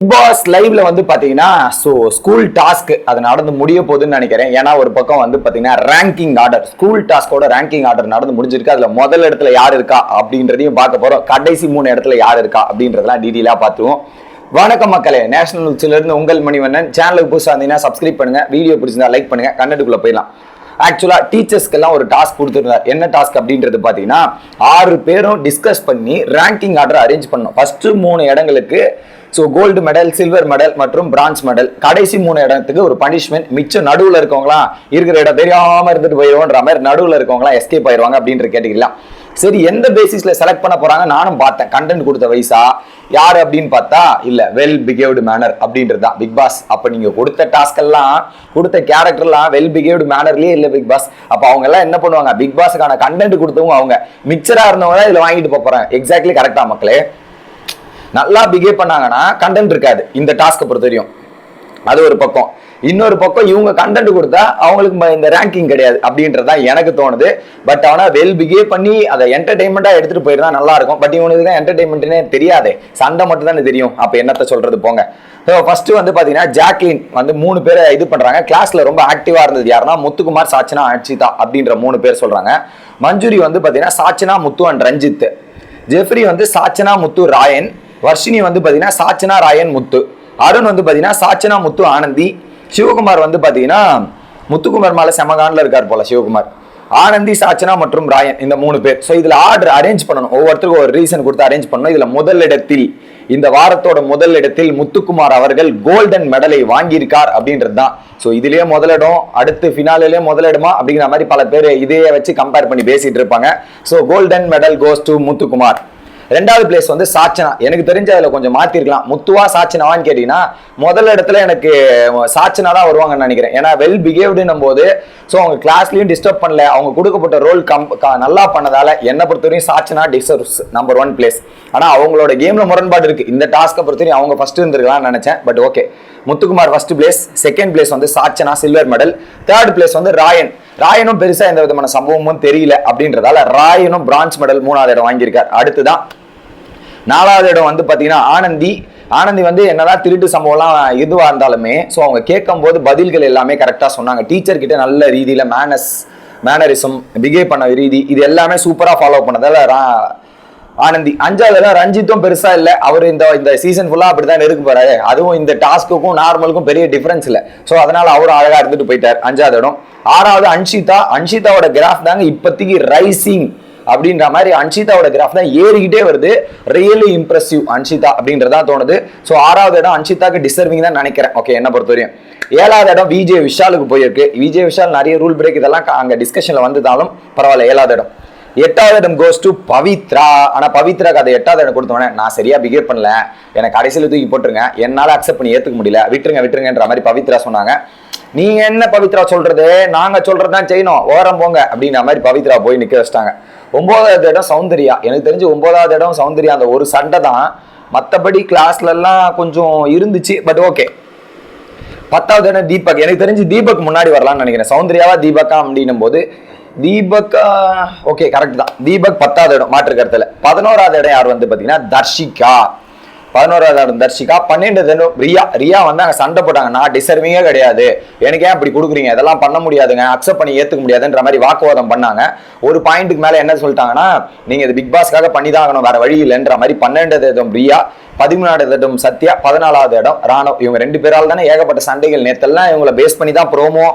Big pass லைவ்ல வந்து பாத்தீங்கன்னா ஸோ ஸ்கூல் டாஸ்க் அது நடந்து முடிய போகுதுன்னு நினைக்கிறேன். ஏன்னா ஒரு பக்கம் வந்து பாத்தீங்கன்னா ரேங்கிங் ஆர்டர் ஸ்கூல் டாஸ்கோட ரேங்கிங் ஆர்டர் நடந்து முடிஞ்சிருக்கு. அதுல முதல் இடத்துல யார் இருக்கா அப்படின்றதையும் பார்க்க போறோம். கடைசி மூணு இடத்துல யார் இருக்கா அப்படின்றதெல்லாம் டீட்டெயிலாக பார்த்துருவோம். வணக்கம் மக்களே நேஷனல் நியூஸ்ல இருந்து உங்கள் மணிவண்ணன். சேனலுக்கு புதுசாக இருந்தீங்கன்னா சப்ஸ்கிரைப் பண்ணுங்க. வீடியோ பிடிச்சிருந்தா லைக் பண்ணுங்க. கண்டென்ட்டுக்குள்ள போயிடலாம். ஆக்சுவலாக டீச்சர்ஸ்க்கெல்லாம் ஒரு டாஸ்க் கொடுத்துருந்தார். என்ன டாஸ்க் அப்படின்றது பார்த்தீங்கன்னா ஆறு பேரும் டிஸ்கஸ் பண்ணி ரேங்கிங் ஆர்டர் அரேஞ்ச் பண்ணோம். ஃபஸ்ட்டு மூணு இடங்களுக்கு so gold medal silver medal மற்றும் பிரான்ஸ் மெடல் கடைசி மூணு இடத்துக்கு ஒரு பனிஷ்மெண்ட் மிச்சம் நடுவில் இருக்கவங்களாம் இருக்கிற இடம் தெரியாமல் இருந்துட்டு போயிடுவோன்ற மாதிரி நடுவில் இருக்கவங்களாம் எஸ்கேப் ஆயிடுவாங்க அப்படின்ற கேட்டுக்கலாம் சரி எந்த பேசிஸில் செலக்ட் பண்ண போகிறாங்க நானும் பார்த்தேன். கண்டென்ட் கொடுத்த வயசா? யார் அப்படின்னு பார்த்தா இல்லை வெல் பிஹேவ்டு மேனர் அப்படின்றது தான். பிக் பாஸ் அப்போ நீங்கள் கொடுத்த டாஸ்கெல்லாம் கொடுத்த கேரக்டர்லாம் வெல் பிஹேவ்டு மேனர்லேயே இல்லை பிக் பாஸ் அப்போ அவங்க எல்லாம் என்ன பண்ணுவாங்க? பிக் பாஸுக்கான கண்டென்ட் கொடுத்தவங்க அவங்க. மிக்சராக இருந்தவங்க இதில் வாங்கிட்டு போகிறேன் எக்ஸாக்ட்லி கரெக்டாக மக்களே? நல்லா பிஹேவ் பண்ணாங்கன்னா கண்டென்ட் இருக்காது. இந்த டாஸ்க்கை பொறுத்த வரையும் அது ஒரு பக்கம். இன்னொரு பக்கம் இவங்க கண்டென்ட் கொடுத்தா அவங்களுக்கு ம- இந்த ரேங்கிங் கிடையாது. அப்படின்றது தான் எனக்கு தோணுது. பட் ஆனா வெல் பிஹேவ் பண்ணி அதை என்டர்டைன்மெண்ட்டாக எடுத்துகிட்டு போயிருந்தா நல்லா இருக்கும். பட் இவனுக்கு தான் என்டர்டைன்மெண்ட்னே தெரியாதே. சண்டை மட்டும் தானே தெரியும். அப்போ என்னத்த சொல்றது போங்க. ஃபர்ஸ்ட் வந்து பார்த்தீங்கன்னா ஜாக்லின் வந்து மூணு பேரை இது பண்ணுறாங்க கிளாஸில் ரொம்ப ஆக்டிவாக இருந்தது. யாருன்னா முத்துக்குமார் சாச்சனா அட்சிதா அப்படின்ற மூணு பேர் சொல்கிறாங்க மஞ்சுரி வந்து பார்த்தீங்கன்னா சாச்சனா முத்து அண்ட் ரஞ்சித். ஜெஃப்ரி வந்து சாச்சனா முத்து ராயன். வர்ஷினி வந்து பார்த்தீங்கன்னா சாச்சனா ராயன் முத்து அருண் வந்து பார்த்தீங்கன்னா சாச்சனா முத்து ஆனந்தி சிவகுமார் வந்து பார்த்தீங்கன்னா முத்துக்குமார் மேலே செமகான்ல இருக்கார் போல சிவகுமார். ஆனந்தி சாச்சனா மற்றும் ராயன் இந்த மூணு பேர். ஸோ இதில் ஆர்டர் அரேஞ்ச் பண்ணணும். ஒவ்வொருத்தருக்கும் ஒரு ரீசன் கொடுத்து அரேஞ்ச் பண்ணணும். இதில் முதலிடத்தில் இந்த வாரத்தோட முதல் இடத்தில் முத்துக்குமார் அவர்கள் கோல்டன் மெடலை வாங்கியிருக்கார் அப்படின்றது தான் ஸோ இதுலேயே முதலிடம் அடுத்து ஃபினாலிலே முதலிடமா அப்படிங்கிற மாதிரி பல பேர் இதையே வச்சு கம்பேர் பண்ணி பேசிட்டு இருப்பாங்க. So golden medal goes to Muthukumar. ரெண்டாவது பிளேஸ் வந்து சாச்சனா. எனக்கு தெரிஞ்ச அதில் கொஞ்சம் மாற்றிருக்கலாம் முத்துவா சாச்சனாவான்னு கேட்டிங்கன்னா முதல் இடத்துல எனக்கு சாச்சனா தான் வருவாங்கன்னு நினைக்கிறேன். ஏன்னா வெல் பிஹேவ்டுன்னும் போது ஸோ அவங்க கிளாஸ்லையும் டிஸ்டர்ப் பண்ணல. அவங்க கொடுக்கப்பட்ட ரோல் கம் நல்லா பண்ணதால என்னை பொறுத்தவரையும் Sachana deserves number one place ஆனால் அவங்களோட கேமில் முரண்பாடு இருக்குது இந்த டாஸ்க்கை பொறுத்தவரையும் அவங்க ஃபஸ்ட்டு இருந்திருக்கலாம்னு நினச்சேன். But okay Muthukumar first place second place வந்து Sachana silver medal third place வந்து ராயன். ராயனும் பெருசாக எந்த விதமான சம்பவமும் தெரியல அப்படின்றதால ராயனும் பிரான்ஸ் மெடல் மூணாவது இடம் வாங்கியிருக்கார். அடுத்துதான் நாலாவது இடம் வந்து பார்த்தீங்கன்னா ஆனந்தி. ஆனந்தி வந்து என்னதான் திருட்டு சம்பவம்லாம் எதுவாக இருந்தாலுமே ஸோ அவங்க கேட்கும் போது பதில்கள் எல்லாமே கரெக்டாக சொன்னாங்க. டீச்சர் கிட்ட நல்ல ரீதியில் மேனஸ் மேனரிசம் பிஹேவ் பண்ண ரீதி இது எல்லாமே சூப்பராக ஃபாலோ பண்ணதால ரா- ஆனந்தி. அஞ்சாவது இடம் ரஞ்சித்தும் பெருசா இல்ல. அவர் இந்த இந்த சீசன் ஃபுல்லா அப்படிதான் இருக்க போறாரு. அதுவும் இந்த டாஸ்க்குக்கும் நார்மலுக்கும் பெரிய டிஃபரன்ஸ் இல்ல. சோ அதனால அவரும் அழகா இருந்துட்டு போயிட்டார் அஞ்சாவது இடம். ஆறாவது அன்ஷிதா. அன்ஷிதாவோட கிராஃப் தாங்க இப்போதைக்கு ரைசிங் அப்படின்ற மாதிரி அன்ஷிதாவோட கிராஃப் தான் ஏறிக்கிட்டே வருது. ரியலி இம்ப்ரெசிவ் அன்ஷிதா அப்படின்றதா தோணுது. ஸோ ஆறாவது இடம் அன்ஷிதாக்கு டிசர்விங் தான் நினைக்கிறேன். ஓகே என்ன பொறுத்தவரையும். ஏழாவது இடம் விஜய் விஷாலுக்கு போயிருக்கு. விஜய் விஷால் நிறைய ரூல் பிரேக் இதெல்லாம் அங்கே டிஸ்கஷனில் வந்ததாலும் பரவாயில்ல ஏழாவது இடம். எட்டாவது இடம் கோஸ் டு பவித்ரா. ஆனால் பவித்ராக்கு அதை எட்டாவது இடம் கொடுத்தோன்னே நான் சரியாக பிஹேவ் பண்ணல. எனக்கு கடைசியில் தூக்கி போட்டுருங்க. என்னால் அக்செப்ட் பண்ணி ஏற்றுக்க முடியல. விட்டுருங்க விட்டுருங்கன்ற மாதிரி பவித்ரா சொன்னாங்க. நீங்க என்ன பவித்ரா சொல்றது? நாங்க சொல்றதுதான் செய்யணும். ஓரம் போங்க. அப்படின்ற மாதிரி பவித்ரா போய் நிக்க வச்சிட்டாங்க. ஒன்பதாவது இடம் சௌந்தர்யா. எனக்கு தெரிஞ்சு ஒன்பதாவது இடம் சௌந்தர்யா. அந்த ஒரு சண்டை தான். மற்றபடி கிளாஸ்ல எல்லாம் கொஞ்சம் இருந்துச்சு. பட் ஓகே பத்தாவது இடம் தீபக். எனக்கு தெரிஞ்சு தீபக் முன்னாடி வரலாம்னு நினைக்கிறேன். சௌந்தர்யாவா தீபக்கா அப்படின்னும் போது தீபக் ஓகே கரெக்ட் தான். தீபக் பத்தாவது இடம் மாற்று கருத்துல. பதினோராவது இடம் யார் வந்து பாத்தீங்கன்னா தர்ஷிகா. பதினோராவது இடம் தர்ஷிகா பன்னெண்டு ரியா ரியா வந்து அங்கே சண்டை போட்டாங்க. நான் டிசர்விங்கே கிடையாது. எனக்கு ஏன் இப்படி கொடுக்குறீங்க? இதெல்லாம் பண்ண முடியாதுங்க. அக்செப்ட் பண்ணி ஏற்றுக்க முடியாதுன்ற மாதிரி வாக்குவாதம் பண்ணாங்க. ஒரு பாயிண்ட்டுக்கு மேலே என்ன சொல்லிட்டாங்கன்னா நீங்கள் இது பிக் பாஸ்க்காக பண்ணி தான் ஆகணும். வேற வழி இல்லைன்ற மாதிரி பன்னெண்டாவது இடம் ரியா பதிமூணாவது இடம் சத்யா பதினாலாவது இடம் ராணவ் இவங்க ரெண்டு பேரால் தானே ஏகப்பட்ட சண்டைகள். நேற்றெல்லாம் இவங்கள பேஸ் பண்ணி தான் ப்ரோமோ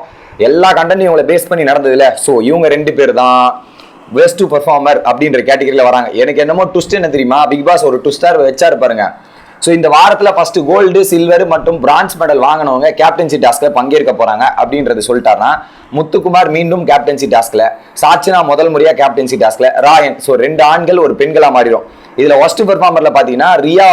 எல்லா கண்டென்ட்டும் இவங்களை பேஸ் பண்ணி நடந்ததுல. ஸோ இவங்க ரெண்டு பேர் தான் பெஸ்ட் பெர்ஃபார்மர் அப்படின்ற கேட்டகரியில் வராங்க. எனக்கு என்னமோ ட்விஸ்ட் என்ன தெரியுமா? பிக் பாஸ் ஒரு ட்விஸ்டர் வச்சாரு பாருங்க. ஸோ இந்த வாரத்தில் ஃபர்ஸ்ட் கோல்டு சில்வர் மற்றும் பிரான்ஸ் மெடல் வாங்கினவங்க கேப்டன்சி டாஸ்கில் பங்கேற்க போகிறாங்க அப்படின்றது சொல்லிட்டாருன்னா முத்துக்குமார் மீண்டும் கேப்டன்சி டாஸ்கில் சாச்சினா முதல் முறையாக கேப்டன்சி டாஸ்கில் ராயன். ஸோ ரெண்டு ஆண்கள் ஒரு பெண்களாக மாறிடும். இதில் ஒஸ்ட் பெர்ஃபார்மரில் பார்த்தீங்கன்னா ரியா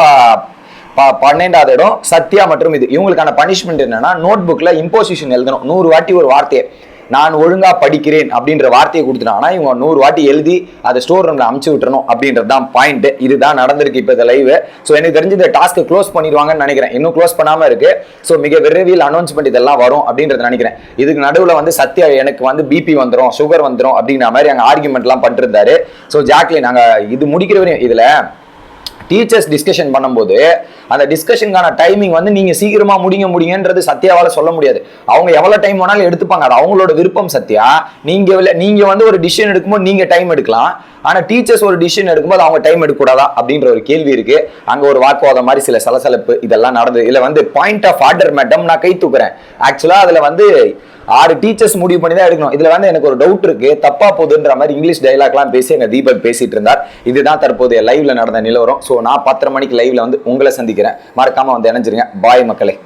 ப- பன்னெண்டாவது இடம் சத்யா மற்றும் இது. இவங்களுக்கான பனிஷ்மெண்ட் என்னன்னா நோட் புக்ல இம்போசிஷன் எழுதணும். நூறு வாட்டி ஒரு வார்த்தையை. நான் ஒழுங்காக படிக்கிறேன் அப்படின்ற வார்த்தையை கொடுத்துட்டாங்கன்னா இவங்க நூறு வாட்டி எழுதி அதை ஸ்டோர் ரூமில் அமுச்சு விட்டுறணும் அப்படின்றது தான் பாயிண்ட் இதுதான் நடந்திருக்கு இப்போ இந்த லைவ் ஸோ எனக்கு தெரிஞ்சு இந்த டாஸ்க்கு க்ளோஸ் பண்ணிடுவாங்கன்னு நினைக்கிறேன். இன்னும் க்ளோஸ் பண்ணாமல் இருக்கு. ஸோ மிக விரைவில் அனௌன்ஸ்மெண்ட் இதெல்லாம் வரும் அப்படின்றத நினைக்கிறேன். இதுக்கு நடுவில் வந்து சத்யா எனக்கு வந்து பிபி வந்துடும் சுகர் வந்துடும் அப்படிங்கிற மாதிரி அங்கே ஆர்குமெண்ட்லாம் பண்ணிருந்தாரு ஸோ ஜாக்லின் நாங்கள் இது முடிக்கிற வரையும் இதில் டீச்சர்ஸ் டிஸ்கஷன் பண்ணும்போது அந்த டிஸ்கஷனுக்கான டைமிங் வந்து நீங்க சீக்கிரமா முடிங்க முடிங்கன்றது சத்யாவால சொல்ல முடியாது. அவங்க எவ்வளவு டைம் வேணாலும் எடுத்துப்பாங்க. அது அவங்களோட விருப்பம் சத்யா. நீங்க நீங்க வந்து ஒரு டிசிஷன் எடுக்கும்போது நீங்க டைம் எடுக்கலாம். ஆனா டீச்சர்ஸ் ஒரு டிசிஷன் எடுக்கும்போது அவங்க டைம் எடுக்கக்கூடாதா? அப்படின்ற ஒரு கேள்வி இருக்கு. அங்க ஒரு வாக்குவாதம் மாதிரி சில சலசலப்பு இதெல்லாம் நடந்தது. இதுல வந்து பாயிண்ட் ஆஃப் ஆர்டர் மேடம் நான் கை தூக்குறேன். ஆக்சுவலா அதுல வந்து ஆறு டீச்சர்ஸ் முடிவு பண்ணி தான் எடுக்கணும். இதுல வந்து எனக்கு ஒரு டவுட் இருக்கு. தப்பா போகுதுன்ற மாதிரி இங்கிலீஷ் டைலாக்லாம் பேசி எங்க தீபக் பேசிட்டு இருந்தார். இதுதான் தற்போதைய லைவ்ல நடந்த நிலவரம். ஸோ நான் பத்தரை மணிக்கு லைவ்ல வந்து உங்களை சந்திக்கிறேன். மறக்காம வந்து இணைஞ்சிருங்க. பாய் மக்களே.